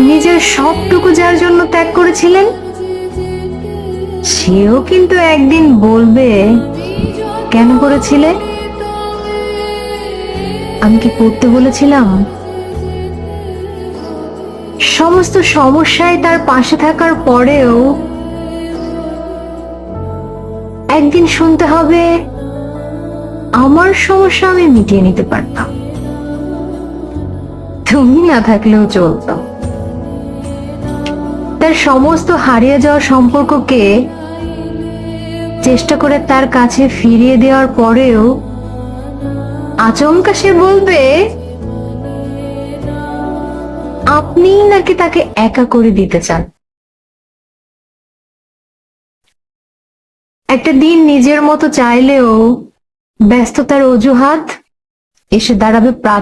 নিজের সবটুকু যার জন্য ত্যাগ করেছিলেন? সেও কিন্তু একদিন বলবে, কেন করেছিলে? আমি কি করতে বলেছিলাম? সমস্ত সমস্যায় তার পাশে থাকার পরেও একদিন শুনতে হবে, আমার সমস্যা আমি মিটিয়ে নিতে পারতাম। তুমি না থাকলেও চলতো। তার সমস্ত হারিয়ে যাওয়া সম্পর্ককে চেষ্টা করে তার কাছে ফিরিয়ে দেওয়ার পরেও আচমকা সে বলবে আপনি নাকি তাকে একা করে দিতে চান? একটা দিন নিজের মতো চাইলেও ব্যস্ততার অজুহাত এসে দাঁড়াবে